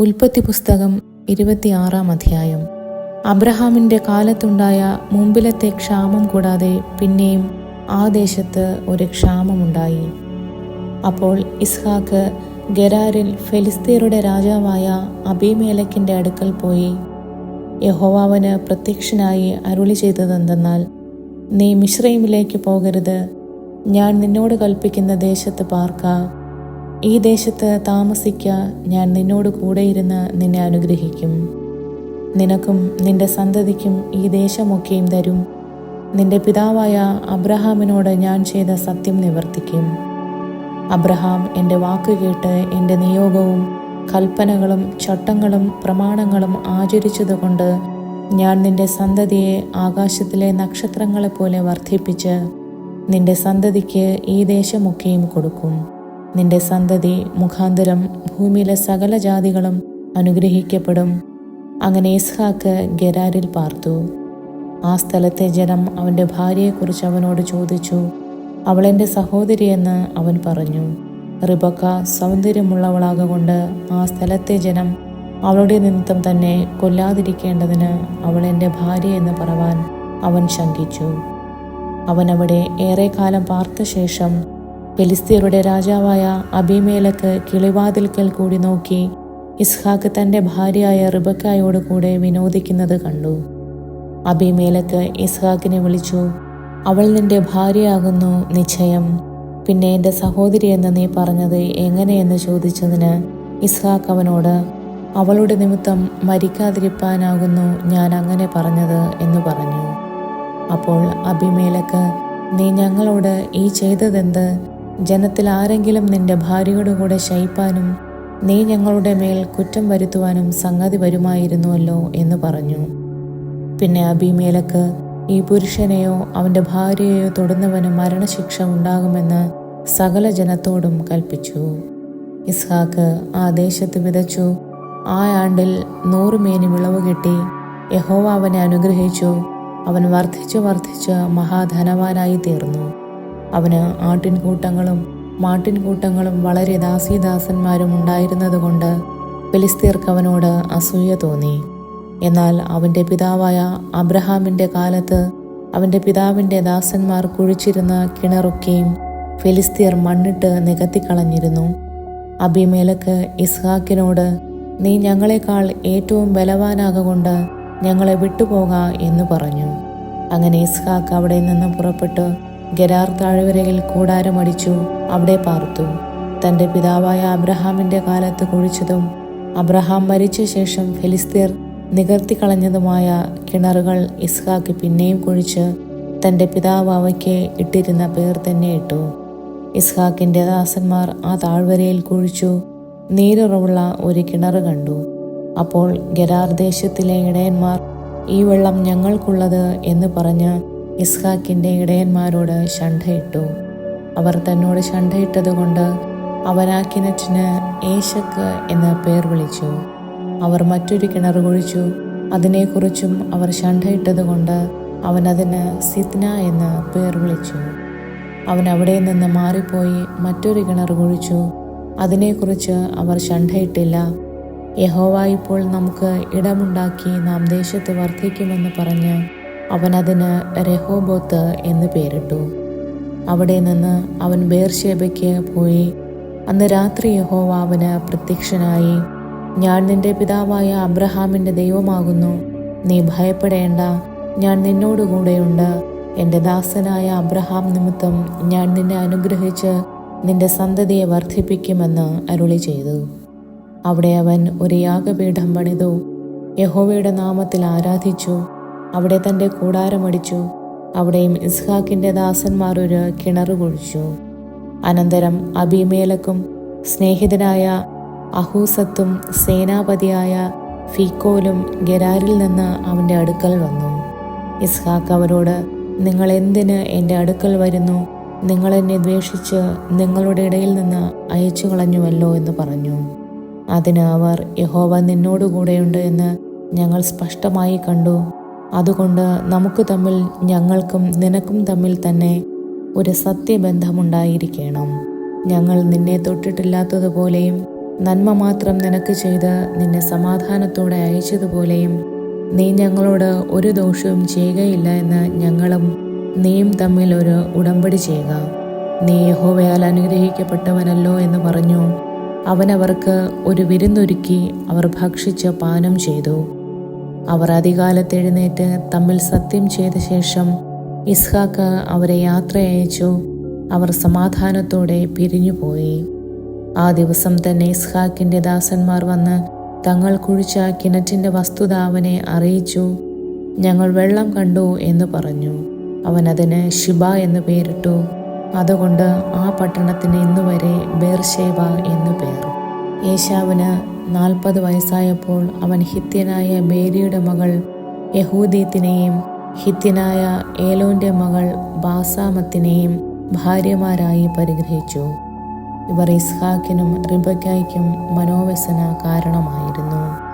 ഉൽപ്പത്തി പുസ്തകം ഇരുപത്തിയാറാം അധ്യായം. അബ്രഹാമിന്റെ കാലത്തുണ്ടായ മുമ്പിലത്തെ ക്ഷാമം കൂടാതെ പിന്നെയും ആ ദേശത്ത് ഒരു ക്ഷാമമുണ്ടായി. അപ്പോൾ ഇസ്ഹാക്ക് ഗരാറിൽ ഫെലിസ്തീറുടെ രാജാവായ അബിമേലക്കിന്റെ അടുക്കൽ പോയി. യഹോവാവന് പ്രത്യക്ഷനായി അരുളി ചെയ്തതെന്തെന്നാൽ നീ മിശ്രൈമിലേക്ക് പോകരുത്. ഞാൻ നിന്നോട് കൽപ്പിക്കുന്ന ദേശത്ത് പാർക്ക. ഈ ദേശത്ത് താമസിക്ക ഞാൻ നിന്നോട് കൂടെ കൂടെയിരുന്ന് നിന്നെ അനുഗ്രഹിക്കും. നിനക്കും നിന്റെ സന്തതിക്കും ഈ ദേശമൊക്കെയും തരും. നിന്റെ പിതാവായ അബ്രഹാമിനോട് ഞാൻ ചെയ്ത സത്യം നിവർത്തിക്കും. അബ്രഹാം എന്റെ വാക്ക് കേട്ട് എന്റെ നിയോഗവും കൽപ്പനകളും ചട്ടങ്ങളും പ്രമാണങ്ങളും ആചരിച്ചതുകൊണ്ട് ഞാൻ നിന്റെ സന്തതിയെ ആകാശത്തിലെ നക്ഷത്രങ്ങളെപ്പോലെ വർദ്ധിപ്പിച്ച് നിന്റെ സന്തതിക്ക് ഈ ദേശമൊക്കെയും കൊടുക്കും. നിന്റെ സന്തതി മുഖാന്തരം ഭൂമിയിലെ സകല ജാതികളും അനുഗ്രഹിക്കപ്പെടും. അങ്ങനെ ഇസ്ഹാക്ക് ഗരാരിൽ പാർത്തു. ആ സ്ഥലത്തെ ജനം അവന്റെ ഭാര്യയെക്കുറിച്ച് അവനോട് ചോദിച്ചു അവളെന്റെ സഹോദരിയെന്ന് അവൻ പറഞ്ഞു. റിബക്ക സൗന്ദര്യമുള്ളവളാകൊണ്ട് ആ സ്ഥലത്തെ ജനം അവളുടെ നിമിത്തം തന്നെ കൊല്ലാതിരിക്കേണ്ടതിന് അവളെന്റെ ഭാര്യ എന്ന് പറവാൻ അവൻ ശങ്കിച്ചു. അവൻ ഏറെക്കാലം പാർത്ത ശേഷം ഫെലിസ്തീറുടെ രാജാവായ അബിമേലക്ക് കിളിവാതിൽക്കൽ കൂടി നോക്കി ഇസ്ഹാക്ക് തന്റെ ഭാര്യയായ റിബക്കായോട് കൂടെ വിനോദിക്കുന്നത് കണ്ടു. അബിമേലക്ക് ഇസ്ഹാക്കിനെ വിളിച്ചു അവൾ നിന്റെ ഭാര്യയാകുന്നു നിശ്ചയം. പിന്നെ എന്റെ സഹോദരി എന്ന് നീ പറഞ്ഞത് എങ്ങനെയെന്ന് ചോദിച്ചതിന് ഇസ്ഹാക്ക് അവനോട് അവളുടെ നിമിത്തം മരിക്കാതിരിപ്പാനാകുന്നു ഞാൻ അങ്ങനെ പറഞ്ഞത് എന്ന് പറഞ്ഞു. അപ്പോൾ അബിമേലക്ക് നീ ഞങ്ങളോട് ഈ ചെയ്തതെന്ത്? ജനത്തിൽ ആരെങ്കിലും നിന്റെ ഭാര്യയുടെ കൂടെ ശയിപ്പാനും നീ ഞങ്ങളുടെ മേൽ കുറ്റം വരുത്തുവാനും സംഗതി വരുമായിരുന്നുവല്ലോ എന്ന് പറഞ്ഞു. പിന്നെ അബിമേലക്ക് ഈ പുരുഷനെയോ അവന്റെ ഭാര്യയെയോ തൊടുന്നവന് മരണശിക്ഷ ഉണ്ടാകുമെന്ന് സകല ജനത്തോടും കൽപ്പിച്ചു. ഇസ്ഹാക്ക് ആ ദേശത്ത് വിതച്ചു. ആ ആണ്ടിൽ നൂറുമേനി വിളവ് കിട്ടി യഹോവ അവനെ അനുഗ്രഹിച്ചു. അവൻ വർദ്ധിച്ചു വർദ്ധിച്ച് മഹാധനവാനായി തീർന്നു. അവന് ആട്ടിൻകൂട്ടങ്ങളും മാട്ടിൻകൂട്ടങ്ങളും വളരെ ദാസീദാസന്മാരും ഉണ്ടായിരുന്നതുകൊണ്ട് ഫിലിസ്തീർക്ക് അവനോട് അസൂയ തോന്നി. എന്നാൽ അവന്റെ പിതാവായ അബ്രഹാമിന്റെ കാലത്ത് അവന്റെ പിതാവിന്റെ ദാസന്മാർ കുഴിച്ചിരുന്ന കിണറൊക്കെയും ഫിലിസ്തീർ മണ്ണിട്ട് നികത്തിക്കളഞ്ഞിരുന്നു. അബിമേലക്ക് ഇസ്ഹാക്കിനോട് നീ ഞങ്ങളെക്കാൾ ഏറ്റവും ബലവാനാകൊണ്ട് ഞങ്ങളെ വിട്ടുപോക എന്ന് പറഞ്ഞു. അങ്ങനെ ഇസ്ഹാക്ക് അവിടെ നിന്ന് പുറപ്പെട്ട് ഗരാർ താഴ്വരയിൽ കൂടാരമടിച്ചു അവിടെ പാർത്തു. തന്റെ പിതാവായ അബ്രഹാമിന്റെ കാലത്ത് കുഴിച്ചതും അബ്രഹാം മരിച്ച ശേഷം ഫിലിസ്തീർ നികർത്തിക്കളഞ്ഞതുമായ കിണറുകൾ ഇസ്ഹാക്ക് പിന്നെയും കുഴിച്ച് തന്റെ പിതാവ് അവയ്ക്ക് ഇട്ടിരുന്ന പേർ തന്നെ ഇട്ടു. ഇസ്ഹാക്കിന്റെ ദാസന്മാർ ആ താഴ്വരയിൽ കുഴിച്ചു നീരുറവുള്ള ഒരു കിണർ കണ്ടു. അപ്പോൾ ഗരാർ ദേശത്തിലെ ഇടയന്മാർ ഈ വെള്ളം ഞങ്ങൾക്കുള്ളത് എന്ന് പറഞ്ഞ് ഇസ്ഹാക്കിന്റെ ഇടയന്മാരോട് ശണ്ഠയിട്ടു. അവർ തന്നോട് ശണ്ഠയിട്ടതുകൊണ്ട് അവൻ ആ കിണറ്റിന് ഏശക്ക് എന്ന് പേർ വിളിച്ചു. അവർ മറ്റൊരു കിണർ കുഴിച്ചു. അതിനെക്കുറിച്ചും അവർ ശണ്ഠയിട്ടതുകൊണ്ട് അവൻ അതിന് സിത്ന എന്ന് പേർ വിളിച്ചു. അവൻ അവിടെ നിന്ന് മാറിപ്പോയി മറ്റൊരു കിണർ കുഴിച്ചു. അതിനെക്കുറിച്ച് അവർ ശണ്ഠയിട്ടില്ല. യഹോവ ഇപ്പോൾ നമുക്ക് ഇടമുണ്ടാക്കി നാം ദേശത്ത് വർദ്ധിക്കുമെന്ന് പറഞ്ഞ് അവൻ അതിന് രഹോബോത്ത് എന്ന് പേരിട്ടു. അവിടെ നിന്ന് അവൻ ബേർഷേബയ്ക്ക് പോയി. അന്ന് രാത്രി യഹോവ അവന് പ്രത്യക്ഷനായി ഞാൻ നിന്റെ പിതാവായ അബ്രഹാമിന്റെ ദൈവമാകുന്നു. നീ ഭയപ്പെടേണ്ട. ഞാൻ നിന്നോടുകൂടെയുണ്ട് എന്റെ ദാസനായ അബ്രഹാം നിമിത്തം ഞാൻ നിന്നെ അനുഗ്രഹിച്ച് നിന്റെ സന്തതിയെ വർദ്ധിപ്പിക്കുമെന്ന് അരുളി ചെയ്തു. അവിടെ അവൻ ഒരു യാഗപീഠം പണിതു. യഹോവയുടെ നാമത്തിൽ ആരാധിച്ചു. അവിടെ തന്റെ കൂടാരമടിച്ചു അവിടെയും ഇസ്ഹാക്കിന്റെ ദാസന്മാർ ഒരു കിണർ കുഴിച്ചു. അനന്തരം അബിമേലക്കും സ്നേഹിതനായ അഹൂസത്തും സേനാപതിയായ ഫീക്കോലും ഗരാരിൽ നിന്ന് അവന്റെ അടുക്കൽ വന്നു. ഇസ്ഹാക്ക് അവരോട് നിങ്ങൾ എന്തിന് എന്റെ അടുക്കൽ വരുന്നു? നിങ്ങൾ എന്നെ ദ്വേഷിച്ച് നിങ്ങളുടെ ഇടയിൽ നിന്ന് അയച്ചു കളഞ്ഞുവല്ലോ എന്ന് പറഞ്ഞു. അതിന് അവർ യഹോവ നിന്നോടുകൂടെയുണ്ട് എന്ന് ഞങ്ങൾ സ്പഷ്ടമായി കണ്ടു. അതുകൊണ്ട് നമുക്ക് തമ്മിൽ ഞങ്ങൾക്കും നിനക്കും തമ്മിൽ തന്നെ ഒരു സത്യബന്ധമുണ്ടായിരിക്കണം. ഞങ്ങൾ നിന്നെ തൊട്ടിട്ടില്ലാത്തതുപോലെയും നന്മ മാത്രം നിനക്ക് ചെയ്ത് നിന്നെ സമാധാനത്തോടെ അയച്ചതുപോലെയും നീ ഞങ്ങളോട് ഒരു ദോഷവും ചെയ്യുകയില്ല എന്ന് ഞങ്ങളും നീയും തമ്മിൽ ഒരു ഉടമ്പടി ചെയ്യുക. നീ യഹോവയാൽ അനുഗ്രഹിക്കപ്പെട്ടവനല്ലോ എന്ന് പറഞ്ഞു. അവനവർക്ക് ഒരു വിരുന്നൊരുക്കി അവർ ഭക്ഷിച്ച് പാനം ചെയ്തു. അവർ അധികാലത്ത് എഴുന്നേറ്റ് തമ്മിൽ സത്യം ചെയ്ത ശേഷം ഇസ്ഹാക്ക് അവരെ യാത്ര അയച്ചു അവർ സമാധാനത്തോടെ പിരിഞ്ഞുപോയി. ആ ദിവസം തന്നെ ഇസ്ഹാക്കിന്റെ ദാസന്മാർ വന്ന് തങ്ങൾ കുഴിച്ച കിണറ്റിന്റെ വസ്തുത അവനെ അറിയിച്ചു. ഞങ്ങൾ വെള്ളം കണ്ടു എന്ന് പറഞ്ഞു. അവൻ അതിന് ഷിബ എന്ന് പേരിട്ടു. അതുകൊണ്ട് ആ പട്ടണത്തിന് ഇന്നുവരെ ബേർഷേബ എന്നു പേർ. യേശാവിന് നാൽപ്പത് വയസ്സായപ്പോൾ അവൻ ഹിത്യനായ ബേരിയുടെ മകൾ യഹൂദീത്തിനെയും ഹിത്യനായ ഏലോന്റെ മകൾ ബാസാമത്തിനെയും ഭാര്യമാരായി പരിഗ്രഹിച്ചു. ഇവർ ഇസ്ഹാക്കിനും റിബക്കായ്ക്കും മനോവ്യസന കാരണമായിരുന്നു.